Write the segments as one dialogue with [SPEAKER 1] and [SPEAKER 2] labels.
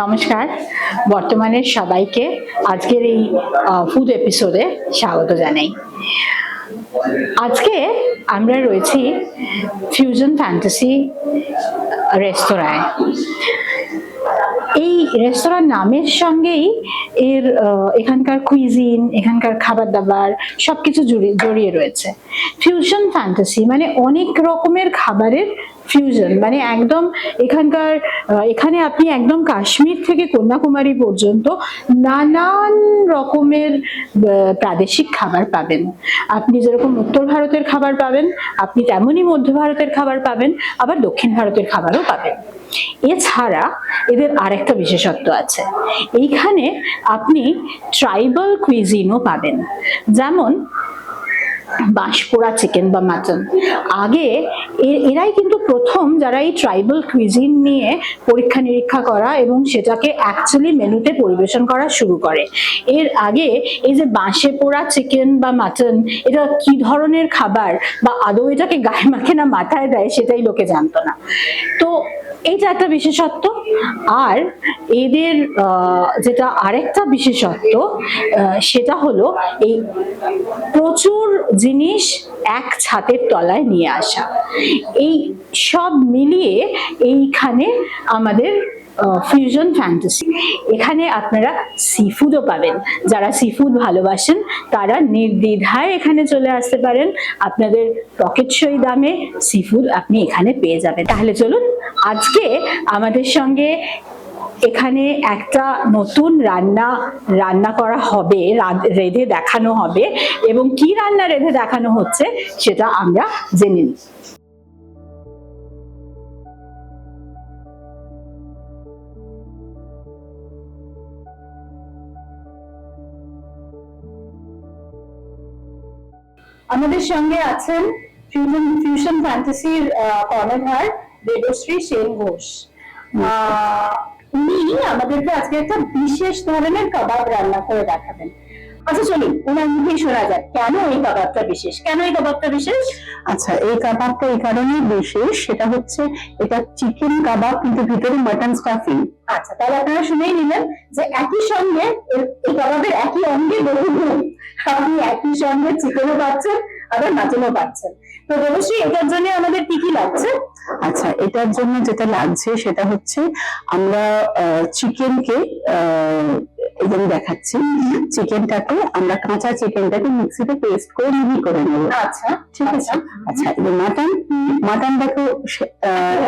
[SPEAKER 1] নমস্কার। বর্তমানে সবাইকে আজকের এই ফুড এপিসোডে স্বাগত জানাই। আজকে আমরা রয়েছি ফিউশন ফ্যান্টাসি রেস্তোরাঁয় এই রেস্তোরাঁর নামের সঙ্গেই এর এখানকার কুইজিন এখানকার খাবার দাবার সবকিছু জড়িয়ে জড়িয়ে রয়েছে। ফিউশন ফ্যান্টাসি মানে অনেক রকমের খাবারের ফিউশন মানে একদম এখানকার এখানে আপনি একদম কাশ্মীর থেকে কন্যাকুমারী পর্যন্ত নানান রকমের প্রাদেশিক খাবার পাবেন। আপনি যেরকম উত্তর ভারতের খাবার পাবেন, আপনি তেমনই মধ্য ভারতের খাবার পাবেন, আবার দক্ষিণ ভারতের খাবারও পাবেন। এছাড়া এদের আরেকটা বিশেষত্ব আছে। এইখানে আপনি ট্রাইবাল কুইজিনও পাবেন। যেমন বাঁশপোড়া চিকেন বা মাটন। আগে এরাই কিন্তু প্রথম যারা এই ট্রাইবাল কুইজিন নিয়ে পরীক্ষা নিরীক্ষা করা এবং সেটাকে অ্যাকচুয়ালি মেনুতে পরিবেশন করা শুরু করে। এর আগে এই যে বাঁশে পোড়া চিকেন বা মাটন, এটা কি ধরনের খাবার বা আদৌ এটাকে গায়ে মাখে না মাথায় দেয় সেটাই লোকে জানতো না। তো এইটা একটা বিশেষত্ব। আর এদের যেটা আরেকটা বিশেষত্ব সেটা হলো এই প্রচুর জিনিস এক ছাতের তলায় নিয়ে আসা। এই সব মিলিয়ে এইখানে আমাদের ফিউশন ফ্যান্টাসি এখানে আপনারা সি ফুডও পাবেন। যারা সি ফুড ভালোবাসেন, তারা নির্দ্বিধায় এখানে চলে আসতে পারেন। আপনাদের পকেটসই দামে সি ফুড আপনি এখানে পেয়ে যাবেন। তাহলে চলুন, আজকে আমাদের সঙ্গে এখানে একটা নতুন রান্না রান্না করা হবে রেঁধে দেখানো হবে এবং কি রান্না রেঁধে দেখানো হচ্ছে সেটা আমরা জেনে নিই। আমাদের সঙ্গে আছেন ফিউশন ফিউশন ফ্যান্টাসির কর্ণধার দেবশ্রী সেন ঘোষ। আহ, উনি আমাদেরকে আজকে একটা বিশেষ ধরনের কাবাব রান্না করে দেখাবেন। আচ্ছা চলুন ওনার মুখেই শোনা যায় কেন এই কাবাবটা বিশেষ? কেন এই কাবাবটা বিশেষ?
[SPEAKER 2] আচ্ছা এই কাবাবটা এই কারণেই বিশেষ সেটা হচ্ছে এটা চিকেন কাবাব কিন্তু ভিতরে মাটন স্টাফিং
[SPEAKER 1] আচ্ছা তাহলে আপনারা শুনেই নিলেন যে একই সঙ্গে এই কাবাবের একই অঙ্গে বহু গুণ আপনি একই সঙ্গে চিকেনও পাচ্ছেন আবার মাটনও পাচ্ছেন। তো দেবশ্রী এটার জন্য আমাদের কি কি লাগছে?
[SPEAKER 2] আচ্ছা এটার জন্য যেটা লাগছে সেটা হচ্ছে আমরা চিকেনকে এবং দেখাচ্ছি। চিকেনটাকে আমরা কাঁচা চিকেনটাকে মিক্সিতে পেস্ট করে মিহি করে নেব।
[SPEAKER 1] আচ্ছা
[SPEAKER 2] ঠিক আছে? আচ্ছা। এবার মাটন মাটনটাকে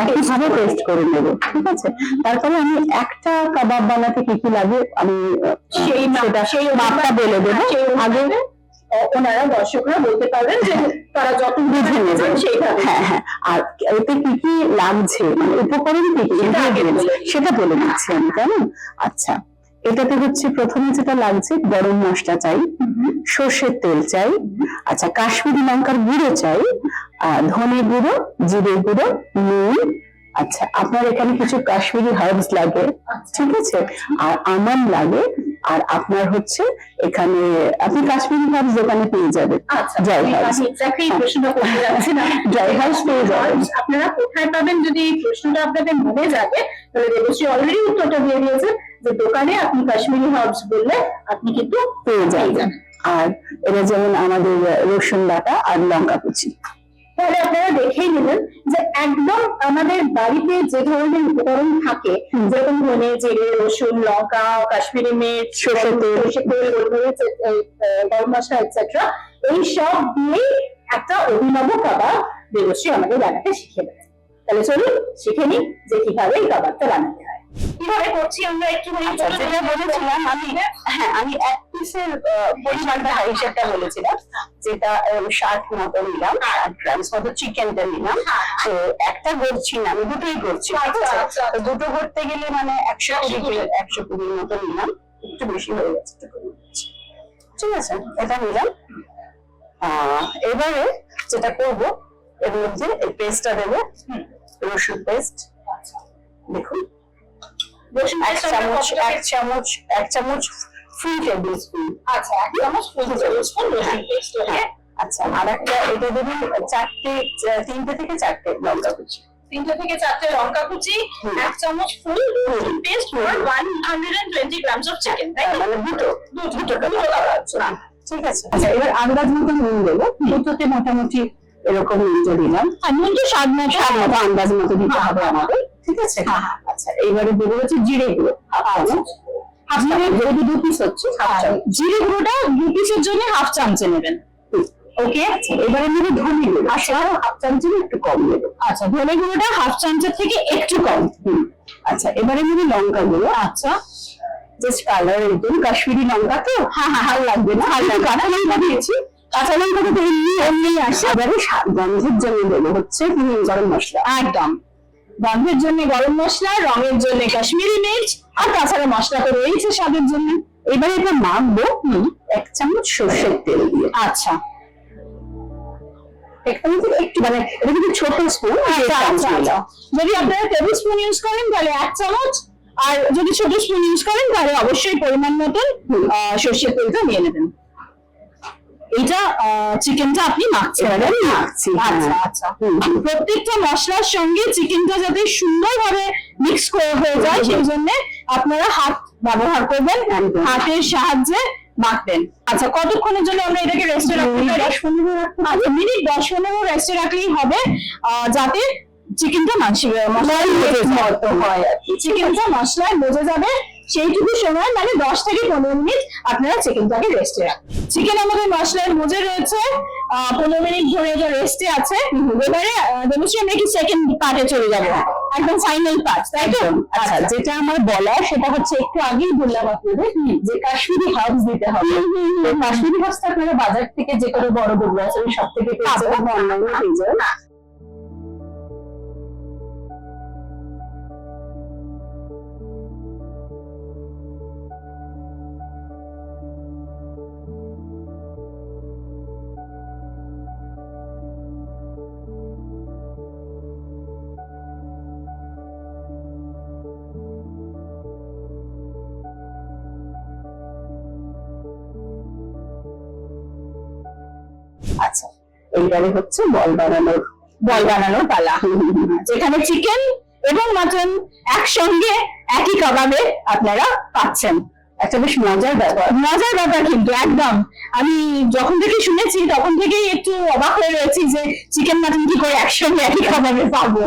[SPEAKER 2] একই ভাবে পেস্ট করে নেব। ঠিক আছে? তারপরে আমি একটা কাবাব বানাতে কি কি লাগে আমি
[SPEAKER 1] সেই
[SPEAKER 2] সেটা
[SPEAKER 1] সেই
[SPEAKER 2] মাপটা বলে দেবো। আগে
[SPEAKER 1] ওনারা দর্শকরা বলতে পারবেন যে তারা যত
[SPEAKER 2] বুঝে নেবে।
[SPEAKER 1] সেইভাবে।
[SPEAKER 2] হ্যাঁ হ্যাঁ। আর এতে কি কি লাগছে? মানে উপকরণ কি কি।
[SPEAKER 1] সেটা বলে
[SPEAKER 2] দিচ্ছি আমি কেমন? আচ্ছা। এটাতে হচ্ছে প্রথমে যেটা লাগছে গরম মশলা চাই সর্ষের তেল চাই আচ্ছা কাশ্মীরি লঙ্কার গুঁড়ো চাই ধনে গুঁড়ো জিরে গুঁড়ো নুন আচ্ছা আপনার এখানে কিছু কাশ্মীরি হার্বস লাগে ঠিক আছে? আর আমন লাগে আর আপনার হচ্ছে এখানে আপনি কাশ্মীরি হার্বস দোকানে পেয়ে যাবেন।
[SPEAKER 1] আচ্ছা
[SPEAKER 2] ড্রাই হার্বস ড্রাই হার্বস পেয়ে যাবেন।
[SPEAKER 1] আপনারা কোথায় পাবেন? যদি এই প্রশ্নটা আপনাদের মনে যাবে তাহলে দেবশ্রী অলরেডি উত্তরটা দিয়ে দিয়েছে যে দোকানে আপনি কাশ্মীরি হার্বস বললে আপনি কিন্তু
[SPEAKER 2] পেয়ে যাবেন। আর এটা যেমন আমাদের রসুন বাটা আর লঙ্কা কুচি।
[SPEAKER 1] তাহলে আপনারা দেখেই নিলেন যে একদম আমাদের বাড়িতে যে ধরনের উপকরণ থাকে যেরকম ধনে জিরে রসুন লঙ্কা কাশ্মীরি মির্চ
[SPEAKER 2] সরষের তেল।
[SPEAKER 1] গোলমরিচ গরম মশলা এটসেট্রা এই সব দিয়েই একটা অভিনব কাবাব দেবশ্রী আমাদের বানাতে শিখে দেবে তাহলে চলুন শিখে নিই যে কীভাবে এই কাবাবটা বানাতে হয়। কীভাবে করছি আমরা একটু
[SPEAKER 2] আচ্ছা যেটা বলেছিলাম আমি হ্যাঁ আমি এক পিসের পরিমাণটা হিসেবটা বলেছিলাম যেটা ষাট মতো নিলাম ষাট। গ্রামস মতো চিকেনটা নিলাম। তো একটা গড়ছি না আমি দুটোই ঠিক
[SPEAKER 1] আচ্ছা, আচ্ছা,
[SPEAKER 2] তো দুটো গড়তে গেলে মানে একশো কুড়ি একশো কুড়ির মতো নিলাম একটু বেশি হয়ে গেছে। ঠিক আছে? এটা নিলাম। আহ, এবারে যেটা করব এর মধ্যে এই পেস্টটা দেবো রসুন পেস্ট এক
[SPEAKER 1] পেস্ট
[SPEAKER 2] চামচ এক চামচ এক চামচ ফুল টেবিল স্পুন
[SPEAKER 1] আচ্ছা এক চামচ ফুল টেবিল স্পুন রসুন পেস্ট ওকে
[SPEAKER 2] আচ্ছা আর একটা এটা দেবেন চারটে তিনটে থেকে চারটে লঙ্কা কুচি।
[SPEAKER 3] তিনটে থেকে চারটে লঙ্কা কুচি এক চামচ full paste for one hundred and twenty grams of chicken তাই?
[SPEAKER 2] মানে দুটো
[SPEAKER 3] দুটো দুটো
[SPEAKER 2] না, ঠিক আছে। আচ্ছা এবার আন্দাজ মতো নুন দেবো। দুটোতে মোটামুটি এরকম নুনটা দিলাম।
[SPEAKER 3] আর নুন তো স্বাদ মতো
[SPEAKER 2] আন্দাজ মতো দিতে
[SPEAKER 3] হ্যাঁ,
[SPEAKER 2] হবে
[SPEAKER 3] হ্যাঁ,
[SPEAKER 2] আমাদের। ঠিক আছে?
[SPEAKER 3] হ্যাঁ, হ্যাঁ।
[SPEAKER 2] আচ্ছা এইবারে দেবো হচ্ছে জিরে গুঁড়ো? হাফ চামচ? জিরে দু পিস হচ্ছে চামচ।
[SPEAKER 3] জিরে গুঁড়োটা দু পিসের জন্য হাফ চামচে নেবেন।
[SPEAKER 2] ওকে? আচ্ছা। এবারে নেব ধনে গুঁড়ো। আচ্ছা হাফ চামচের একটু কম নেব।
[SPEAKER 3] আচ্ছা ধনে গুঁড়োটা হাফ চামচের থেকে একটু কম।
[SPEAKER 2] আচ্ছা এবারে নেব লঙ্কা গুঁড়ো।
[SPEAKER 3] আচ্ছা।
[SPEAKER 2] জাস্ট কালারের জন্য কাশ্মীরি লঙ্কা তো হ্যাঁ হ্যাঁ ভালো লাগবে না? ভালো লাগবে কাঁচা লঙ্কা দিয়েছি। কাঁচা লঙ্কাটা তো এমনি এমনি আসে। এবারে গন্ধের জন্য দেবো হচ্ছে গরম মশলা।
[SPEAKER 3] একদম। গন্ধের জন্য গরম মশলা রঙের জন্য কাশ্মীরি মির্চ আর তাছাড়া মশলা তো রয়েছে স্বাদের জন্য।
[SPEAKER 2] এবারে এটা মাখবো এক চামচ সর্ষের তেল দিয়ে।
[SPEAKER 3] আচ্ছা।
[SPEAKER 2] এক একটু মানে এটা কিন্তু ছোট স্পুন
[SPEAKER 3] আচ্ছা আচ্ছা আচ্ছা। যদি আপনারা টেবিল স্পুন ইউজ করেন তাহলে এক চামচ। আর যদি ছোট স্পুন ইউজ করেন তাহলে অবশ্যই পরিমাণ মতন আহ, সর্ষের তেলটা নিয়ে নেবেন। এটা চিকেনটা আপনি মাখছেন।
[SPEAKER 2] আমি মাখছি, হ্যাঁ।
[SPEAKER 3] আচ্ছা। আচ্ছা
[SPEAKER 2] হুম, হুম।
[SPEAKER 3] প্রত্যেকটা মশলার সঙ্গে চিকেনটা যাতে সুন্দরভাবে মিক্স করে হয়ে যায় সেই জন্য আপনারা হাত ব্যবহার করবেন হাতের সাহায্যে মাখবেন। আচ্ছা কতক্ষণের জন্য আমরা এটাকে রেস্টে রাখতে পারি। আচ্ছা মিনিট দশ পনেরো রেস্টে রাখলেই হবে আহ, যাতে চিকেনটা মশলায় মতো হয় আর কি চিকেনটা মশলায় বোঝা যাবে সেইটুকু সময় মানে দশ থেকে পনেরো মিনিট আপনারা চিকেনটাকে রেস্টে রাখবেন চিকেন আমাদের মশলায় মজে রয়েছে পনেরো মিনিট ধরে এটা রেস্টে আছে এবারে দেবশ্রী আমরা কি সেকেন্ড পার্টে চলে যাব। একদম ফাইনাল পার্ট তাই তো?
[SPEAKER 2] আচ্ছা যেটা আমার বলা সেটা হচ্ছে একটু আগেই বললাম আপনাদের যে কাশ্মীরি হার্বস দিতে হবে। কাশ্মীরি হার্বস আপনারা বাজার থেকে যে কোনো বড় দোকান আছে সব থেকে পেয়ে যাবেন অনলাইনে পেয়ে যাবেন আচ্ছা এইবারে হচ্ছে বল বানানোর
[SPEAKER 3] বল বানানোর পালা। যেখানে চিকেন এবং মাটন একসঙ্গে একই কাবাবে আপনারা পাচ্ছেন।
[SPEAKER 2] একটা বেশ মজার ব্যাপার।
[SPEAKER 3] মজার ব্যাপার কিন্তু একদম। আমি যখন থেকে শুনেছি তখন থেকেই একটু অবাক হয়ে রয়েছি যে চিকেন মাটন কি করে একসঙ্গে একই খাবারে পাবো।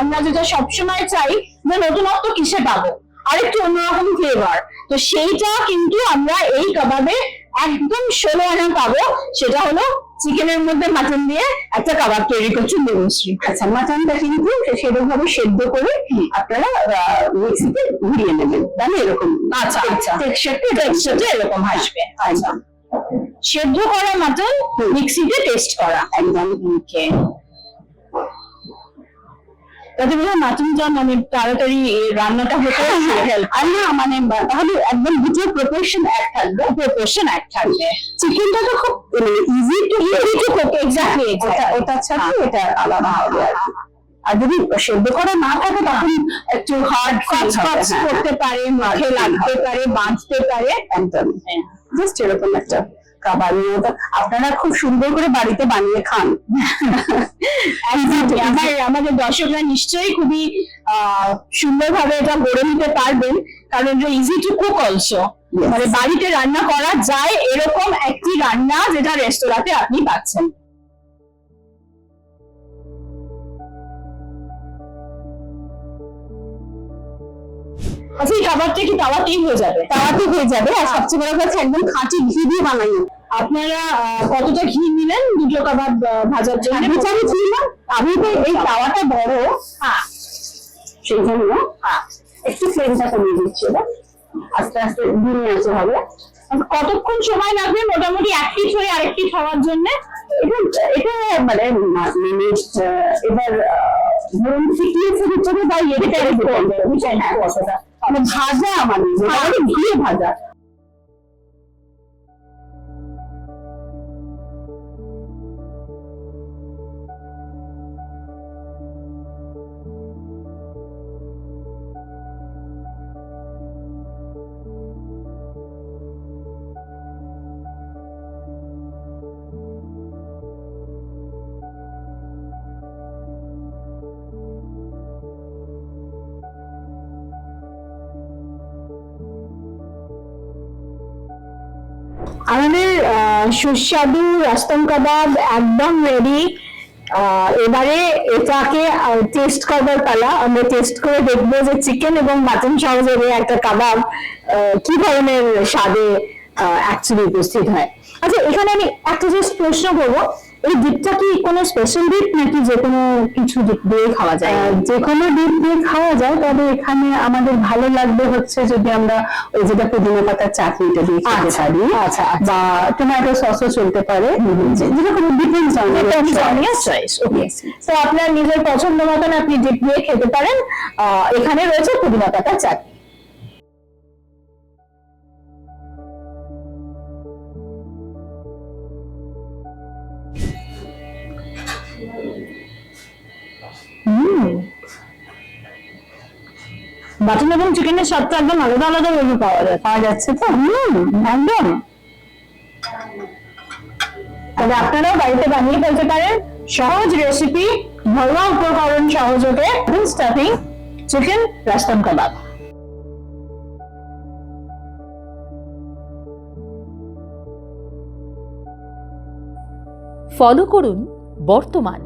[SPEAKER 3] আমরা যেটা সবসময় চাই যে নতুনত্ব কিসে পাবো? আরেকটু অন্যরকম ফ্লেভার তো সেইটা কিন্তু আমরা এই কাবাবে একদম ষোলো আনা পাবো। সেটা হলো চিকেনের মধ্যে মাটন দিয়ে একটা কাবাব তৈরি করছি দেবশ্রী
[SPEAKER 2] আচ্ছা মাটনটা কিন্তু সেরকম ভাবে সেদ্ধ করে আপনারা মিক্সিতে ঘুরিয়ে নেবেন। তাহলে এরকম
[SPEAKER 3] আচ্ছা আচ্ছা।
[SPEAKER 2] টেক্সচারটা
[SPEAKER 3] টেক্সচারটা এরকম আসবে। আচ্ছা। সেদ্ধ করা মাটন মিক্সিতে টেস্ট করা।
[SPEAKER 2] একদম
[SPEAKER 3] ওকে হয় মাটনটা মানে তাড়াতাড়ি রান্নাটা হতে
[SPEAKER 2] আর না মানে তাহলে একদম দুটো প্রপোর্শন এক থাকবে।
[SPEAKER 3] প্রপোর্শন এক থাকবে।
[SPEAKER 2] চিকেনটা তো খুব easy to
[SPEAKER 3] easy to exactly
[SPEAKER 2] ওটা ওটার সাথে এটা আলাদা হবে আর কি। আর যদি সেদ্ধ করা না থাকে তখন একটু হার্ড
[SPEAKER 3] কাজ কাজ
[SPEAKER 2] হ্যাঁ,
[SPEAKER 3] করতে পারে মুখে লাগতে পারে বাঁধতে পারে।
[SPEAKER 2] একদম।
[SPEAKER 3] হ্যাঁ।
[SPEAKER 2] জাস্ট এরকম একটা মতো আপনারা খুব সুন্দর করে বাড়িতে বানিয়ে খান।
[SPEAKER 3] আমার আমাদের দর্শকরা নিশ্চয়ই খুবই আহ, সুন্দরভাবে এটা গড়ে নিতে পারবেন কারণ এটা ইজি টু কুক অলসো মানে বাড়িতে রান্না করা যায় এরকম একটি রান্না যেটা রেস্তোরাঁতে আপনি পাচ্ছেন। আচ্ছা এই খাবারটা কি তাওয়াতেই হয়ে যাবে?
[SPEAKER 2] তাওয়াতে হয়ে যাবে। আর সবচেয়ে বড় কথা একদম খাঁটি ঘি দিয়ে বানাই
[SPEAKER 3] আপনারা কতটা ঘি নিলেন? দুটো কাবাব ভাজার জন্য?
[SPEAKER 2] আমি চাইছি না আমি তো এই তাওয়াটা বড়।
[SPEAKER 3] হ্যাঁ।
[SPEAKER 2] সেই জন্য একটু ফ্লেমটা কমিয়ে দিচ্ছি এবার। আস্তে আস্তে দিনে আছে হবে।
[SPEAKER 3] কতক্ষণ সময় লাগবে? মোটামুটি এক পিস হয়ে আরেক পিস হওয়ার জন্য?
[SPEAKER 2] এটা এটা মানে এবার ধরুন থিকনেস এর উপরে বা হ্যাঁ কতটা। মানে ভাজা আমাদের ঘিয়ে ভাজা।
[SPEAKER 3] আমাদের সুস্বাদু রাস্তম কাবাব একদম রেডি এবারে এটাকে টেস্ট করবার পালা। আমরা টেস্ট করে দেখব যে চিকেন এবং মাটন সহযোগে একটা কাবাব কি ধরনের স্বাদে অ্যাকচুয়ালি উপস্থিত হয়। আচ্ছা এখানে আমি একটা জাস্ট প্রশ্ন করব। এই ডিপটা কি কোনো স্পেশাল ডিপ নাকি যে কোনো কিছু ডিপ দিয়ে খাওয়া যায়?
[SPEAKER 2] যে কোনো ডিপ দিয়ে খাওয়া যায় তবে এখানে আমাদের ভালো লাগবে হচ্ছে যদি আমরা ওই যেটা পুদিনা পাতার চাটনিটা দিয়ে খেতে
[SPEAKER 3] আচ্ছা,
[SPEAKER 2] পারি
[SPEAKER 3] আচ্ছা, আচ্ছা।
[SPEAKER 2] বা টমেটো সসও চলতে পারে। যেরকম ডিপেন্ডস অন
[SPEAKER 3] on your তো আপনার নিজের পছন্দ মতন আপনি ডিপ দিয়ে খেতে পারেন। আহ, এখানে রয়েছে পুদিনা পাতা চাটনি। বাটন এবং চিকেনের স্বাদটা একদম আলাদা আলাদা ভাবে পাওয়া যায়
[SPEAKER 2] পাওয়া যাচ্ছে তো?
[SPEAKER 3] হুম একদম। তবে আপনারাও বাড়িতে বানিয়ে ফেলতে পারেন। সহজ রেসিপি ঘরোয়া উপকরণ সহযোগে স্টাফিং চিকেন রাস্তাম কাবাব
[SPEAKER 4] ফলো করুন বর্তমান